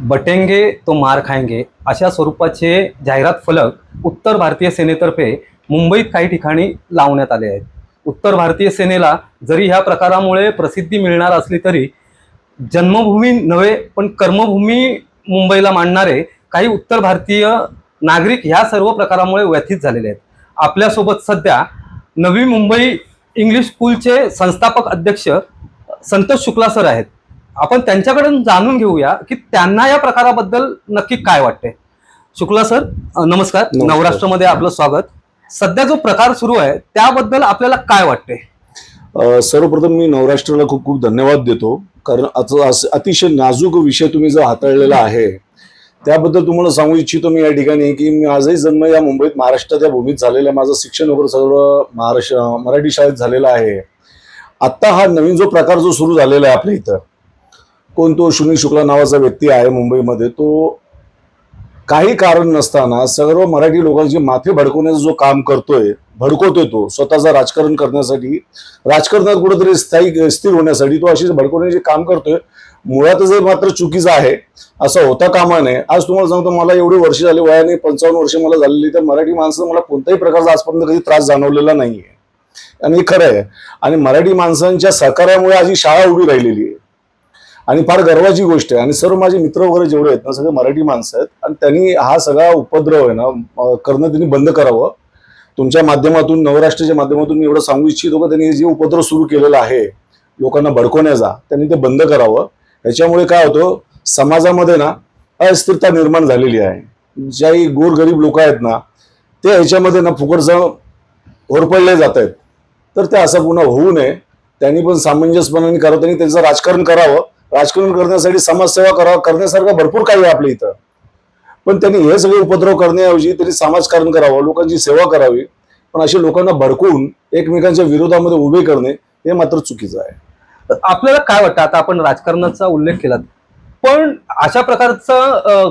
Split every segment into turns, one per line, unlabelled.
बटेंगे तो मार खायंगे अशा स्वरूपाचे जाहिरात फलक उत्तर भारतीय सेनेतर्फे मुंबईत काही ठिकाणी लावण्यात आले आहेत. उत्तर भारतीय सेनेला जरी ह्या प्रकारामुळे प्रसिद्धी मिळणार असली तरी जन्मभूमी नव्हे पण कर्मभूमी मुंबईला मांडणारे काही उत्तर भारतीय नागरिक ह्या सर्व प्रकारामुळे व्यथित झालेले आहेत. आपल्यासोबत सध्या नवी मुंबई इंग्लिश स्कूलचे संस्थापक अध्यक्ष संतोष शुक्ला सर आहेत. आपण त्यांच्याकडून जाणून घेऊया की त्यांना या प्रकाराबद्दल नक्की काय वाटते शुक्ला सर नमस्कार. नवराष्ट्रामध्ये आपलं स्वागत. सध्या जो प्रकार सुरू आहे त्याबद्दल आपल्याला काय वाटते
सर्वप्रथम मी नवराष्ट्राला खूप खूप धन्यवाद देतो. कारण आता अतिशय नाजूक विषय तुम्ही जो हाताळलेला आहे त्याबद्दल तुम्हाला सांगू इच्छितो मी या ठिकाणी की मी आजही जन्म या मुंबईत महाराष्ट्रात या भूमीत झालेला आहे. माझं शिक्षण वगैरे सर्व महाराष्ट्र मराठी शाळेत झालेलं आहे. आत्ता हा नवीन जो प्रकार जो सुरू झालेला आहे आपल्या इथं कोण तो सुनील शुक्ला नावाचा व्यक्ती आहे मुंबईमध्ये तो काही कारण नसताना सर्व मराठी लोकांची माथे भडकवण्याचं जो काम करतोय भडकवतोय तो स्वतःचा राजकारण करण्यासाठी राजकारणात कुठेतरी स्थायी स्थिर होण्यासाठी तो अशी भडकवण्याचे काम करतोय. मुळातच मात्र चुकीचं आहे. असं होता कामा नये. आज तुम्हाला सांगतो मला एवढे वर्ष झाले वयाने पंचावन्न वर्ष मला झालेली तर मराठी माणसं मला कोणत्याही प्रकारचा आजपर्यंत कधी त्रास जाणवलेला नाहीये. आणि हे खरं आहे. आणि मराठी माणसांच्या सहकार्यामुळे आज ही शाळा उभी राहिलेली आहे. आणि फार गर्वाची गोष्ट आहे. आणि सर्व माझे मित्र वगैरे जेवढे आहेत ना सगळे मराठी माणसं आहेत. आणि त्यांनी हा सगळा उपद्रव आहे ना करणं त्यांनी बंद करावं. तुमच्या माध्यमातून नवराष्ट्राच्या माध्यमातून मी एवढं सांगू इच्छितो का त्यांनी जे उपद्रव सुरू केलेला आहे लोकांना भडकवण्याचा त्यांनी ते बंद करावं. याच्यामुळे काय होतं समाजामध्ये ना अस्थिरता निर्माण झालेली आहे. ज्याही गोरगरीब लोक आहेत ना ते ह्याच्यामध्ये ना फुकटचं होरपडले जात आहेत. तर ते असं पुन्हा होऊ नये. त्यांनी पण सामंजस्यपणाने करावं त्यांनी त्यांचं राजकारण करावं. राजकारण करण्यासाठी समाजसेवा करावं करण्यासारखं भरपूर काही आहे आपल्या इथं. पण त्यांनी हे सगळे उपद्रव करण्याऐवजी त्यांनी समाजकारण करावं लोकांची सेवा करावी पण असे लोकांना भडकून एकमेकांच्या विरोधामध्ये उभे करणे हे मात्र चुकीचं आहे.
आपल्याला काय वाटतं? आता आपण राजकारणाचा उल्लेख केला. पण अशा प्रकारचं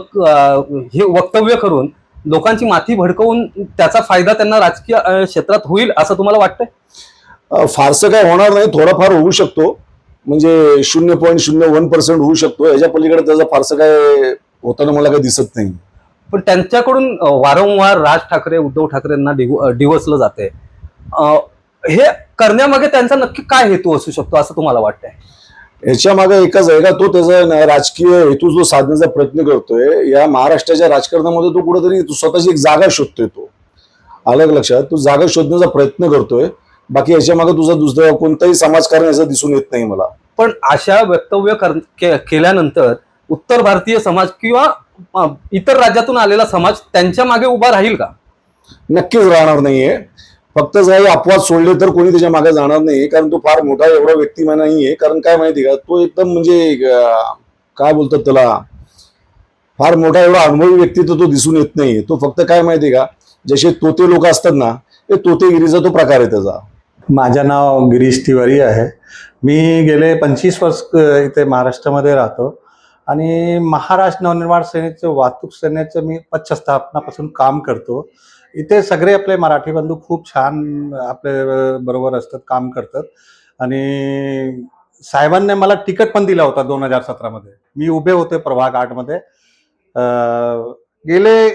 हे वक्तव्य करून लोकांची माथी भडकवून त्याचा फायदा त्यांना राजकीय क्षेत्रात होईल असं तुम्हाला वाटतंय?
फारसं काय होणार नाही थोडाफार होऊ शकतो. म्हणजे शून्य पॉईंट शून्य वन पर्सेंट होऊ शकतो. याच्या पलीकडे त्याचं फारसं काय होताना मला काही दिसत नाही.
पण त्यांच्याकडून वारंवार राज ठाकरे उद्धव ठाकरेंना डिव- अ, डिवचलं जाते हे करण्यामागे त्यांचा नक्की काय हेतू असू शकतो असं तुम्हाला वाटतंय?
याच्या मागे एकच आहे का तो त्याचा राजकीय हेतू जो साधण्याचा प्रयत्न करतोय. या महाराष्ट्राच्या राजकारणामध्ये तो कुठेतरी स्वतःची एक जागा शोधतोय तो. अलग लक्षात? तो जागा शोधण्याचा प्रयत्न करतोय. बाकी याच्या मागे तुझा दुसरं कोणतंही समाजकारण याचं दिसून येत नाही मला.
पण अशा वक्तव्य के- केल्यानंतर उत्तर भारतीय समाज किंवा इतर राज्यातून आलेला समाज त्यांच्या मागे उभा राहील का?
नक्कीच राहणार नाहीये. फक्त जर अपवाद सोडले तर कोणी त्याच्यामागे जाणार नाही कारण तो फार मोठा एवढा व्यक्तिमा नाहीये. कारण काय माहिती का तो एकदम म्हणजे काय बोलतात त्याला फार मोठा एवढा अनुभवी व्यक्ती तर तो दिसून येत नाहीये. तो फक्त काय माहिती का जसे तोते लोक असतात ना ते तोतेगिरीचा तो प्रकार आहे त्याचा.
माझं नाव गिरीश तिवारी आहे. मी गेले पंचवीस वर्ष इथे महाराष्ट्रामध्ये राहतो. आणि महाराष्ट्र नवनिर्माण सेनेचं वाहतूक सेनेचं मी पक्षस्थापनापासून काम करतो. इथे सगळे आपले मराठी बंधू खूप छान आपले बरोबर असतात काम करतात. आणि साहेबांनी मला तिकट पण दिला होता दोन हजार सतरामध्ये. मी उभे होते प्रभाग आठमध्ये. गेले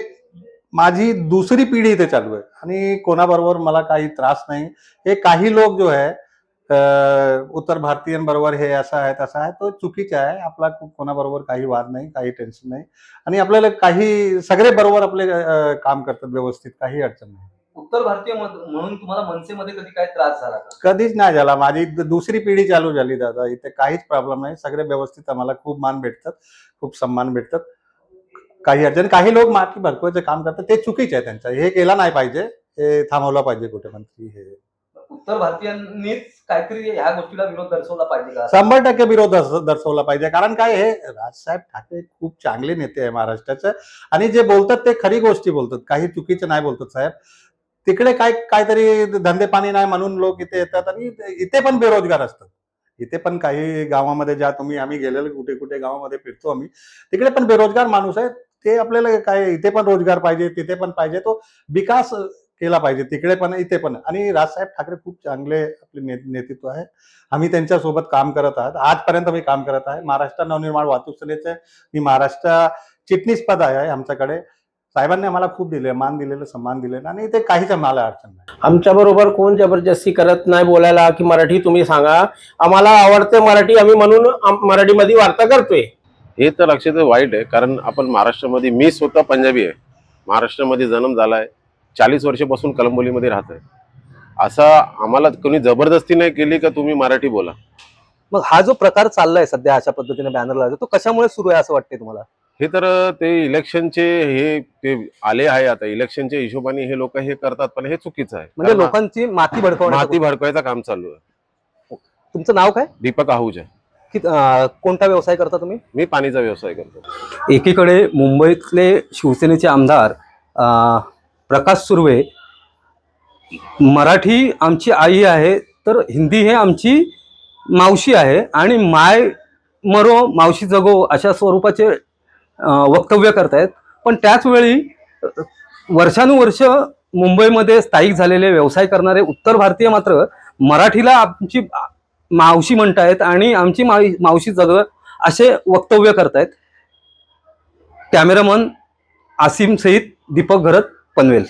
माझी दुसरी पिढी इथे चालू आहे. आणि कोणाबरोबर मला काही त्रास नाही. हे काही लोक जो आहे उत्तर भारतीयांबरोबर हे असं आहे तसं आहे तो चुकीचा आहे. आपला कोणाबरोबर काही वाद नाही काही टेन्शन नाही. आणि आपल्याला काही सगळे बरोबर आपले काम करतात व्यवस्थित काही अडचण नाही.
उत्तर भारतीय म्हणून तुम्हाला मनसेमध्ये कधी काय त्रास झाला
कधीच नाही झाला. माझी दुसरी पिढी चालू झाली दादा. इथे काहीच प्रॉब्लेम नाही. सगळे व्यवस्थित आम्हाला खूप मान भेटतात खूप सन्मान भेटतात. काही अडचण काही लोक माती भरकवायचं काम करतात ते चुकीचे आहे त्यांचं. हे केलं नाही पाहिजे हे थांबवलं पाहिजे कुठे पण हे.
उत्तर भारतीयांनीच काहीतरी ह्या गोष्टीला विरोध दर्शवला पाहिजे का?
शंभर टक्के विरोध दर्श- दर्शवला पाहिजे. कारण काय हे राजसाहेब ठाकरे खूप चांगले नेते आहे महाराष्ट्राचे. आणि जे बोलतात ते खरी गोष्टी बोलतात. काही चुकीचं नाही बोलतात साहेब. तिकडे काय काहीतरी धंदे पाणी नाही म्हणून लोक इथे येतात आणि इथे पण बेरोजगार असतात. इथे पण काही गावामध्ये ज्या तुम्ही आम्ही गेलेलो कुठे कुठे गावामध्ये फिरतो आम्ही तिकडे पण बेरोजगार माणूस आहे ते आपल्याला काय इथे पण रोजगार पाहिजे तिथे पण पाहिजे तो विकास केला पाहिजे तिकडे पण इथे पण. आणि राजसाहेब ठाकरे खूप चांगले आपले नेतृत्व आहे. आम्ही त्यांच्यासोबत काम करत आहात. आजपर्यंत मी काम करत आहे. महाराष्ट्र नवनिर्माण वाहतूक सेनेचे मी महाराष्ट्र चिटणीस पद आहे आमच्याकडे. साहेबांनी आम्हाला खूप दिले मान दिलेलं सन्मान दिलेलं आणि ते काहीच आम्हाला अडचण नाही.
आमच्या बरोबर कोण जबरदस्ती करत नाही बोलायला की मराठी तुम्ही सांगा. आम्हाला आवडते मराठी आम्ही म्हणून मराठीमध्ये वार्ता करतोय.
हे तर अक्षरशः वाईट आहे कारण आपण महाराष्ट्रामध्ये मी स्वतः पंजाबी आहे. महाराष्ट्रामध्ये जन्म झालाय चाळीस वर्षापासून कलंबोलीमध्ये राहत आहे असा आम्हाला कोणी जबरदस्ती नाही केली का तुम्ही मराठी बोला?
मग हा जो प्रकार चाललाय सध्या अशा पद्धतीने बॅनर लावतो तो कशामुळे सुरू आहे असं वाटते तुम्हाला?
हे तर ते इलेक्शनचे हे ते आले आहे आता. इलेक्शनच्या हिशोबाने हे लोक हे करतात पण हे चुकीचं आहे.
म्हणजे लोकांची माती भडकवण्याचं
माती भडकवायचं काम चालू आहे.
तुमचं नाव काय?
दीपक आहुजा.
कि कोणता व्यवसाय करता तुम्ही?
मी पाणीचा व्यवसाय करतो.
एकीकडे मुंबईतले शिवसेनेचे आमदार प्रकाश सुर्वे मराठी आमची आई आहे तर हिंदी हे आमची मावशी आहे आणि माय मरो मावशी जगो अशा स्वरूपाचे वक्तव्य करतायत. पण त्याच वेळी अं, वर्षानुवर्ष मुंबईमध्ये स्थायिक झालेले व्यवसाय करणारे उत्तर भारतीय मात्र मराठीला आमची मावशी म्हणतायत आणि आमची मावी मावशी जग असे वक्तव्य करतायत. कॅमेरामन आसिम सईद दीपक घरत पनवेल.